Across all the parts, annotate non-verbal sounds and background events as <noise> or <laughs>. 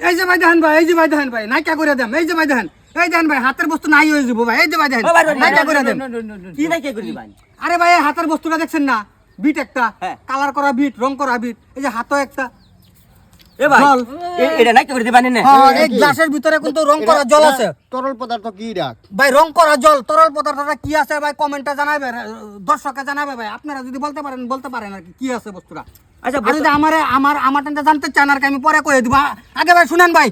এই যে ভাই দেখেন ভাই এই যে ভাই দেখেন ভাই নাইকা করে দেন এই যে ভাই দেখেন এই দেখেন ভাই হাতের বস্তু নাই হয়ে যাব ভাই এই যে ভাই দেখেন ভাই, ভাই, নাইকা করে দেন। কি নাই কে করে দিবান আরে ভাই হাতের বস্তুটা দেখছেন না? বিট একটা হ্যাঁ। কালার করা বিট রং করা বিট এই যে হাতও একটা। এ ভাই জল। এটা নাই কে করে দিবান না হ্যাঁ, এই গ্লাসের ভিতরে কিন্তু রং করা জল আছে। তরল পদার্থ কি ডাক ভাই রং করা জল তরল পদার্থটা কি আছে ভাই? কমেন্টে জানাবে দর্শকে জানাবে ভাই। আপনারা যদি বলতে পারেন বলতে পারেন আর কি কি আছে বস্তুটা? আচ্ছা আমার আমার আমার টানটা জানতে চান আর কি আমি পরে দিব। আগে ভাই শুনেন ভাই।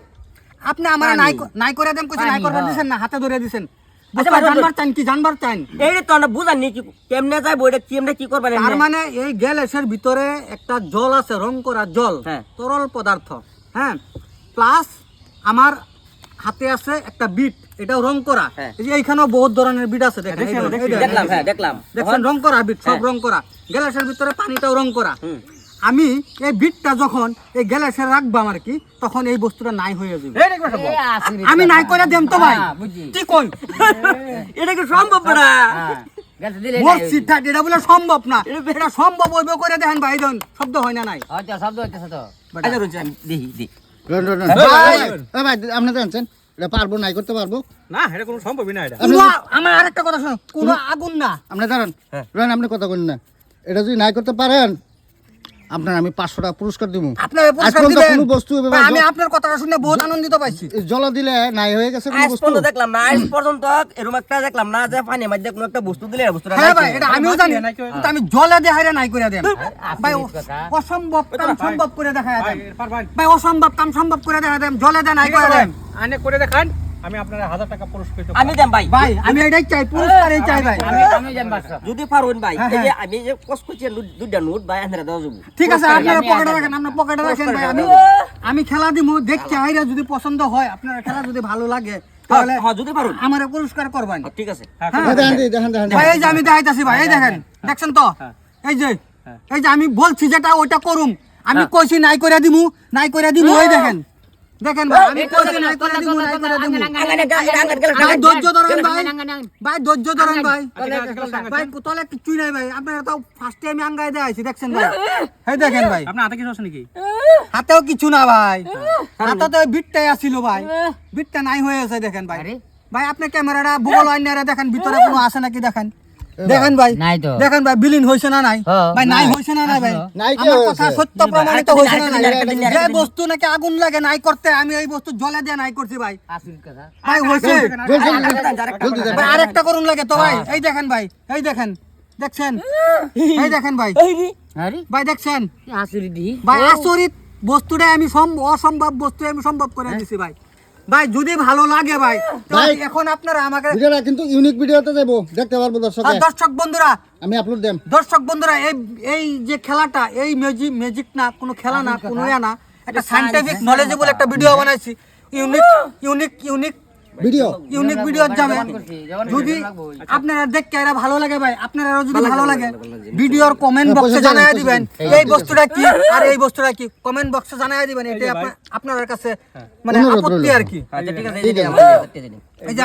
আপনি আমার নাই নাই করে দেন কইছেন নাই করবার দিছেন না হাতে ধরে দিছেন। আচ্ছা, বুঝতে ভাই, জানবার চান কি জানবার চান? এই তো আমরা বুঝান নি কি কেমনে যাইবো এটা কেমনে কি করবেন তার মানে এই গ্যালেসের ভিতরে একটা জল আছে রং করা জল হ্যাঁ। তরল পদার্থ হ্যাঁ? প্লাস আমার হাতে আছে একটা বিট এটাও রং করা। হ্যাঁ। এই যে এইখানেও বহুত ধরনের বিট আছে দেখেন দেখলাম হ্যাঁ দেখলাম। দেখছেন রং করা বিট সব হ্যাঁ। রং করা। গ্যালাসের ভিতরে পানিটাও রং করা। আমি এই বিটটা যখন এই গ্যালাসে রাখবাম আর কি তখন এই বস্তুটা নাই হয়ে যাবে। আমি নাই করে দেম তো ভাই। কি কই? <laughs> এটা কি সম্ভব না? মোর সিদ্ধা এটা বলে সম্ভব না? এটা সম্ভব হইবে করে দেখেন ভাই দেন। শব্দ হয় না নাই। আচ্ছা রুচি আমি দেখি দেখি রন, রন, রন। ভাই। আপনি জানছেন এটা পারব নাই করতে পারব। না এটা কোনো সম্ভবই না এটা। আমার আরেকটা কথা শোনো। কোনো আগুন না। আপনি জানেন হ্যাঁ। আপনি কথা বলেন না। এটা যদি নাই করতে পারেন আপনার আমি পাঁচশো টাকা পুরস্কার দিব। আপনার কোনো বস্তু আমি আপনার কথাটা শুনে বহুত আনন্দিত পাইছি। জল দিলে নাই হয়ে গেছে কোনো বস্তু? দেখলাম না আজ পর্যন্ত এরকম একটা দেখলাম না যে পানির মধ্যে কোনো একটা বস্তু দিলে বস্তুটা হ্যাঁ ভাই এটা আমিও জানি। কিন্তু আমি জলে দিয়ে হাইরে নাই করে দেন। ভাই অসম্ভব কাম সম্ভব করে দেখা দেন। ভাই অসম্ভব কাম সম্ভব করে দেখা দেন। জলে দেন নাই করে দেন। আনে করে দেখান। আমি আপনার হাজার টাকা পুরস্কৃত আমি দেম ভাই। ভাই আমি এটাই চাই পুরস্কারই চাই ভাই। যদি পারুন ভাই হ্যাঁ, এই যে হ্যাঁ। আমি যে করছি দুইটা নোট ভাই দেওয়া যাব। ঠিক আছে আপনারা পকেটে রাখেন আপনার পকেটে রাখেন ভাই আমি আমি খেলা দিমু দেখছি হাইরে যদি পছন্দ হয় আপনার খেলা যদি ভালো লাগে তাহলে হ্যাঁ যদি পারুন। আমার পুরস্কার করবেন। ঠিক আছে। হ্যাঁ হ্যাঁ, দেখেন দেখেন দেখেন ভাই এই যে আমি দেখাইতাছি ভাই এই দেখেন দেখছেন তো? এই যে এই যে আমি বলছি যেটা ওইটা করুম। আমি কইছি নাই করে দিমু নাই করে দিমু ওই দেখেন। দেখেন ভাই আমি কইছি করে দিমু করে দিমু ধৈর্য ধরেন ভাই ভাই ধৈর্য ধরেন ভাই। ভাই তলে কিছুই নাই ভাই? আপনারা তো ফার্স্ট টাইম আঙ্গাই দেখছেন ভাই? এই দেখেন ভাই। আপনার হাতে কিছু আছে নাকি? হাতেও কিছু না ভাই। হাতে তো বিটটাই আসিল ভাই। বিটটা নাই হয়ে আছে দেখেন ভাই। ভাই আপনি ক্যামেরাটা ভূগোল আইনারে দেখেন ভিতরে কোনো আছে নাকি দেখেন? দেখেন ভাই। নাই তো। দেখেন ভাই বিলীন হইছে না নাই? হ্যাঁ, ভাই নাই হইছে না নাই ভাই? নাই কি আমার কথা সত্য প্রমাণিত হইছে না নাই? যে বস্তু নাকি আগুন লাগে নাই করতে আমি এই বস্তু জলে দিয়ে নাই করছি ভাই। ভাই। ভাই আরেকটা করুন লাগে তো ভাই। এই দেখেন ভাই এই দেখেন। দেখছেন? এই দেখেন ভাই। ভাই দেখছেন? ভাই আচরিত বস্তুটা আমি সম- অসম্ভব বস্তু আমি সম্ভব করে দিছি ভাই। ভাই যদি ভালো লাগে ভাই ভাই। এখন আপনারা আমাকে ভিডিওটা কিন্তু ইউনিক ভিডিওতে দেব। দেখতে পারব দর্শক। দর্শক বন্ধুরা আমি আপলোড দেব দর্শক বন্ধুরা এই এই যে খেলাটা এই মিউজিক মিউজিক না কোনো খেলা না কোনো ইয়া না একটা সাইন্টিফিক নলেজেবল একটা ভিডিও বানাইছি। Unique unique unique video unique video যাবে যদি আপনারা দেখতে এরা ভালো লাগে ভাই আপনারা যদি ভালো লাগে ভিডিওর কমেন্ট হ্যাঁ, বক্সে পয়সা জানাই দেন, দিবেন এই বস্তুটা কি? আর এই বস্তুটা কি? কমেন্ট বক্সে জানাই দিবেন এটাই আপনার আপনার কাছে মানে অনুরোধ আপত্তি রইল। আর কি। আচ্ছা ঠিক আছে ঠিক এই যে আছে। আমার- এই যে